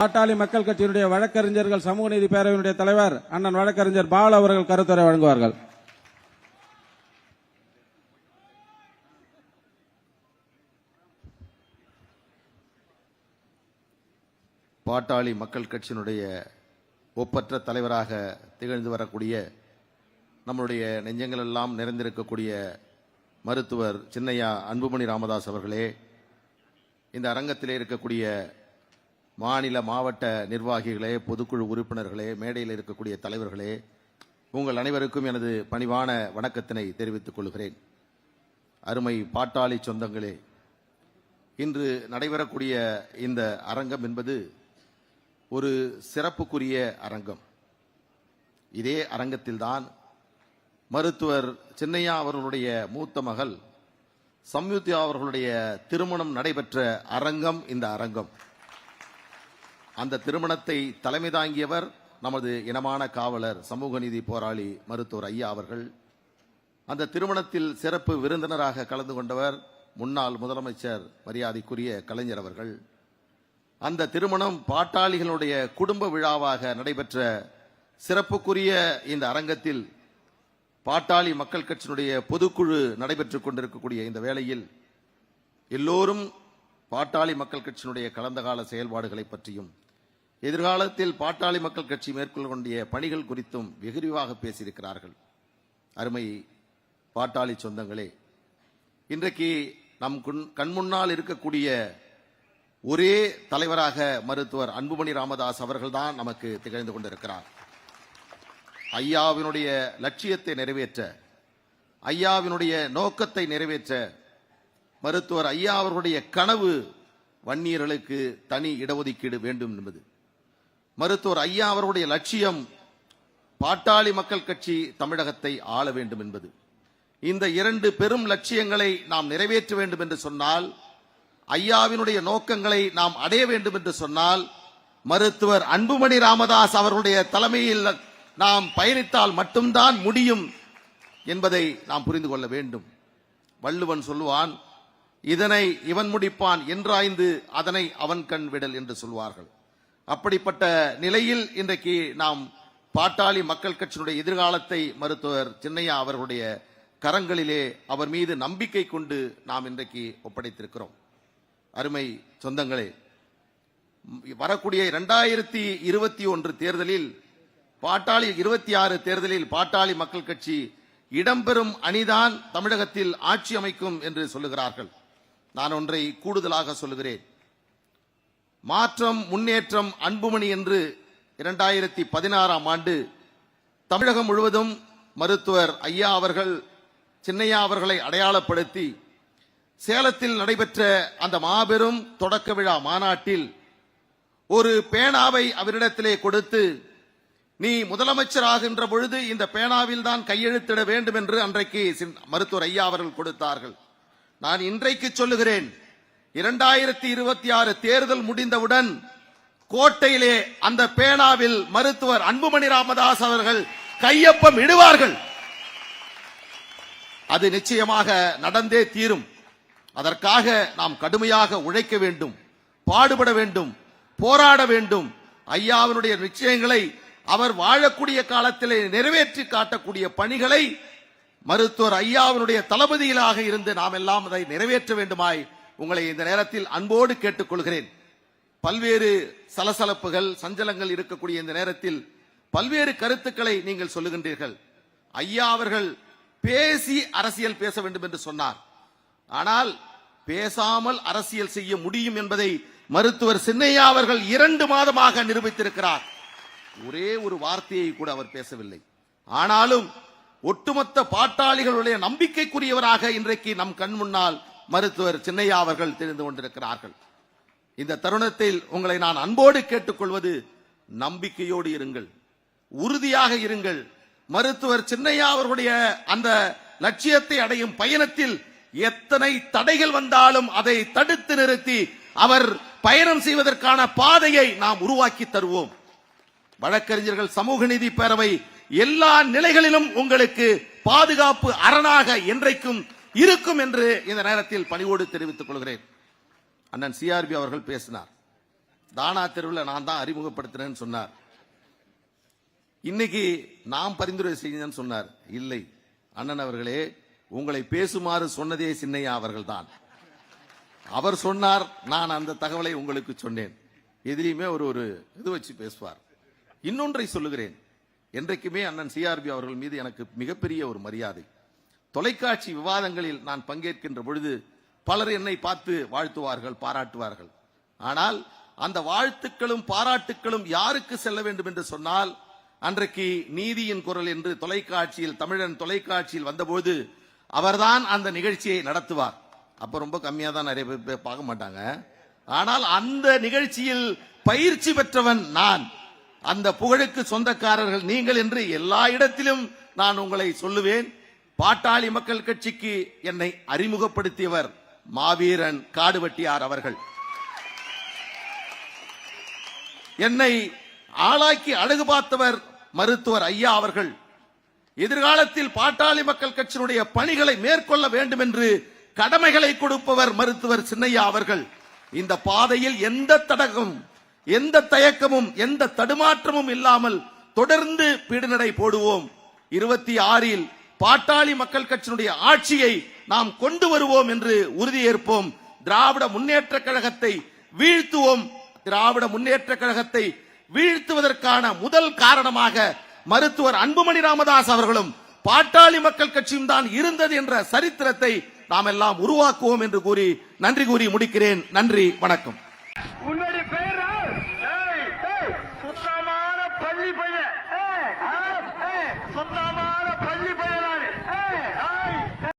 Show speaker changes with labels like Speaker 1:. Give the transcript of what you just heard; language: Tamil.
Speaker 1: பாட்டாளி மக்கள் கட்சியினுடைய வழக்கறிஞர்கள் சமூக நீதி பேரவையினுடைய தலைவர் அண்ணன் வழக்கறிஞர் பால் அவர்கள் கருத்துரை வழங்குவார்கள்.
Speaker 2: பாட்டாளி மக்கள் கட்சியினுடைய ஒப்பற்ற தலைவராக திகழ்ந்து வரக்கூடிய நம்முடைய நெஞ்சங்களெல்லாம் நிறைந்திருக்கக்கூடிய மருத்துவர் சின்னையா அன்புமணி ராமதாஸ் அவர்களே இந்த அரங்கத்திலே இருக்கக்கூடிய மாநில மாவட்ட நிர்வாகிகளே பொதுக்குழு உறுப்பினர்களே மேடையில் இருக்கக்கூடிய தலைவர்களே உங்கள் அனைவருக்கும் எனது பணிவான வணக்கத்தினை தெரிவித்துக் கொள்கிறேன். அருமை பாட்டாளி சொந்தங்களே இன்று நடைபெறக்கூடிய இந்த அரங்கம் என்பது ஒரு சிறப்புக்குரிய அரங்கம். இதே அரங்கத்தில்தான் மருத்துவர் சின்னையா அவர்களுடைய மூத்த மகள் சம்யுக்தா அவர்களுடைய திருமணம் நடைபெற்ற அரங்கம் இந்த அரங்கம். அந்த திருமணத்தை தலைமை தாங்கியவர் நமது இனமான காவலர் சமூக நீதி போராளி மருத்துவர் ஐயா அவர்கள். அந்த திருமணத்தில் சிறப்பு விருந்தினராக கலந்து கொண்டவர் முன்னாள் முதலமைச்சர் மரியாதைக்குரிய கலைஞர் அவர்கள். அந்த திருமணம் பாட்டாளிகளுடைய குடும்ப விழாவாக நடைபெற்ற சிறப்புக்குரிய இந்த அரங்கத்தில் பாட்டாளி மக்கள் கட்சியினுடைய பொதுக்குழு நடைபெற்றுக் கொண்டிருக்கக்கூடிய இந்த வேளையில் எல்லோரும் பாட்டாளி மக்கள் கட்சியினுடைய கடந்த கால செயல்பாடுகளை பற்றியும் எதிர்காலத்தில் பாட்டாளி மக்கள் கட்சி மேற்கொள்ளக்கூடிய பணிகள் குறித்தும் வெகு விரிவாக பேசியிருக்கிறார்கள். அருமை பாட்டாளி சொந்தங்களே இன்றைக்கு நம் கண் கண்முன்னால் இருக்கக்கூடிய ஒரே தலைவராக மருத்துவர் அன்புமணி ராமதாஸ் அவர்கள்தான் நமக்கு திகழ்ந்து கொண்டிருக்கிறார். ஐயாவினுடைய லட்சியத்தை நிறைவேற்ற ஐயாவினுடைய நோக்கத்தை நிறைவேற்ற மருத்துவர் ஐயா அவர்களுடைய கனவு வன்னியர்களுக்கு தனி இடஒதுக்கீடு வேண்டும் என்பது. மருத்துவர் ஐயா அவருடைய லட்சியம் பாட்டாளி மக்கள் கட்சி தமிழகத்தை ஆள வேண்டும் என்பது. இந்த இரண்டு பெரும் லட்சியங்களை நாம் நிறைவேற்ற வேண்டும் என்று சொன்னால் ஐயாவினுடைய நோக்கங்களை நாம் அடைய வேண்டும் என்று சொன்னால் மருத்துவர் அன்புமணி ராமதாஸ் அவர்களுடைய தலைமையில் நாம் பயணித்தால் மட்டும்தான் முடியும் என்பதை நாம் புரிந்து கொள்ள வேண்டும். வள்ளுவன் சொல்லுவான் இதனை இவன் முடிப்பான் என்றாய்ந்து அதனை அவன் கண் விடல் என்று சொல்வார்கள். அப்படிப்பட்ட நிலையில் இன்றைக்கு நாம் பாட்டாளி மக்கள் கட்சியினுடைய எதிர்காலத்தை மருத்துவர் சின்னையா அவர்களுடைய கரங்களிலே அவர் மீது நம்பிக்கை கொண்டு நாம் இன்றைக்கு ஒப்படைத்திருக்கிறோம். அருமை சொந்தங்களே வரக்கூடிய இரண்டாயிரத்தி இருபத்தி ஒன்று தேர்தலில் பாட்டாளி இருபத்தி ஆறு தேர்தலில் பாட்டாளி மக்கள் கட்சி இடம்பெறும் அணிதான் தமிழகத்தில் ஆட்சி அமைக்கும் என்று சொல்லுகிறார்கள். நான் ஒன்றை கூடுதலாக சொல்லுகிறேன். மாற்றம் முன்னேற்றம் அன்புமணி என்று இரண்டாயிரத்தி பதினாறாம் ஆண்டு தமிழகம் முழுவதும் மருத்துவர் ஐயா அவர்கள் சின்னையா அவர்களை அடையாளப்படுத்தி சேலத்தில் நடைபெற்ற அந்த மாபெரும் தொடக்க விழா மாநாட்டில் ஒரு பேனாவை அவரிடத்திலே கொடுத்து நீ முதலமைச்சராகின்ற பொழுது இந்த பேனாவில் தான் கையெழுத்திட வேண்டும் என்று அன்றைக்கு மருத்துவர் ஐயா அவர்கள் கொடுத்தார்கள். நான் இன்றைக்கு சொல்லுகிறேன். இரண்டாயிரத்தி இருபத்தி ஆறு தேர்தல் முடிந்தவுடன் கோட்டையிலே அந்த பேனாவில் மருத்துவர் அன்புமணி ராமதாஸ் அவர்கள் கையொப்பம் இடுவார்கள். அது நிச்சயமாக நடந்தே தீரும். அதற்காக நாம் கடுமையாக உழைக்க வேண்டும் பாடுபட வேண்டும் போராட வேண்டும். ஐயாவினுடைய நிச்சயங்களை அவர் வாழக்கூடிய காலத்திலே நிறைவேற்றி காட்டக்கூடிய பணிகளை மருத்துவர் ஐயாவினுடைய தளபதியிலாக இருந்து நாம் எல்லாம் அதை நிறைவேற்ற வேண்டுமாய் உங்களை இந்த நேரத்தில் அன்போடு கேட்டுக்கொள்கிறேன். பல்வேறு சலசலப்புகள் சஞ்சலங்கள் இருக்கக்கூடிய இந்த நேரத்தில் பல்வேறு கருத்துக்களை நீங்கள் சொல்லுகின்றீர்கள். ஐயா அவர்கள் பேசி அரசியல் பேச வேண்டும் என்று சொன்னார். ஆனால் பேசாமல் அரசியல் செய்ய முடியும் என்பதை மருத்துவர் சின்னையா அவர்கள் இரண்டு மாதமாக நிரூபித்திருக்கிறார். ஒரே ஒரு வார்த்தையை கூட அவர் பேசவில்லை. ஆனாலும் ஒட்டுமொத்த பாட்டாளிகளுடைய நம்பிக்கைக்குரியவராக இன்றைக்கு நம் கண் முன்னால் மருத்துவர் சின்னையா அவர்கள் தெரிந்து கொண்டிருக்கிறார்கள். இந்த தருணத்தில் உங்களை நான் அன்போடு கேட்டுக்கொள்வது நம்பிக்கையோடு இருங்கள். உறுதியாக இருங்கள். மருத்துவர் சின்னையா அவர்களுடைய அந்த லட்சியத்தை அடையும் பயணத்தில் எத்தனை தடைகள் வந்தாலும் அதை தடுத்து நிறுத்தி அவர் பயணம் செய்வதற்கான பாதையை நாம் உருவாக்கி தருவோம். வழக்கறிஞர்கள் சமூக நீதி பேரவை எல்லா நிலைகளிலும் உங்களுக்கு பாதுகாப்பு அரணாக என்றைக்கும் இருக்கும் என்று இந்த நேரத்தில் பணிவோடு தெரிவித்துக் கொள்கிறேன். அண்ணன் சிஆர்பி அவர்கள் பேசினார். தானா தெருவில் நான் தான் அறிமுகப்படுத்தினேன்னு சொன்னார். இன்னைக்கு நாம் பரிந்துரை செய்யணும்னு சொன்னார். இல்லை. அண்ணன் அவர்களே உங்களை பேசுமாறு சொன்னதே சின்னையா அவர்கள்தான். அவர் சொன்னார் நான் அந்த தகவலை உங்களுக்கு சொன்னேன். எதிரியுமே ஒரு ஒரு இது வச்சு பேசுவார். இன்னொன்றை சொல்லுகிறேன். என்றைக்குமே அண்ணன் சிஆர்பி அவர்கள் மீது எனக்கு மிகப்பெரிய ஒரு மரியாதை. தொலைக்காட்சி விவாதங்களில் நான் பங்கேற்கின்ற பொழுது பலர் என்னை பார்த்து வாழ்த்துவார்கள் பாராட்டுவார்கள். ஆனால் அந்த வாழ்த்துக்களும் பாராட்டுக்களும் யாருக்கு செல்ல வேண்டும் என்று சொன்னால் அன்றைக்கு நீதியின் குரல் என்று தொலைக்காட்சியில் தமிழன் தொலைக்காட்சியில் வந்தபோது அவர்தான் அந்த நிகழ்ச்சியை நடத்துவார். அப்ப ரொம்ப கம்மியா தான் நிறைய பேர் பார்க்க மாட்டாங்க. ஆனால் அந்த நிகழ்ச்சியில் பயிற்சி பெற்றவன் நான். அந்த புகழுக்கு சொந்தக்காரர்கள் நீங்கள் என்று எல்லா இடத்திலும் நான் உங்களை சொல்லுவேன். பாட்டாளி மக்கள் கட்சிக்கு என்னை அறிமுகப்படுத்தியவர் மாவீரன் காடுவெட்டியார் அவர்கள். என்னை ஆளாக்கி அழகு பார்த்தவர் மருத்துவர் ஐயா அவர்கள். எதிர்காலத்தில் பாட்டாளி மக்கள் கட்சியினுடைய பணிகளை மேற்கொள்ள வேண்டும் என்று கடமைகளை கொடுப்பவர் மருத்துவர் சின்னையா அவர்கள். இந்த பாதையில் எந்த தடகம் எந்த தயக்கமும் எந்த தடுமாற்றமும் இல்லாமல் தொடர்ந்து பீடுநடை போடுவோம். இருபத்தி ஆறில் பாட்டாளி மக்கள் கட்சியினுடைய ஆட்சியை நாம் கொண்டு வருவோம் என்று உறுதியேற்போம். திராவிட முன்னேற்ற கழகத்தை வீழ்த்துவோம். திராவிட முன்னேற்ற கழகத்தை வீழ்த்துவதற்கான முதல் காரணமாக மருத்துவர் அன்புமணி ராமதாஸ் அவர்களும் பாட்டாளி மக்கள் கட்சியும் தான் இருந்தது என்ற சரித்திரத்தை நாம் எல்லாம் உருவாக்குவோம் என்று கூறி நன்றி கூறி முடிக்கிறேன். நன்றி வணக்கம்.
Speaker 3: உன்னுடைய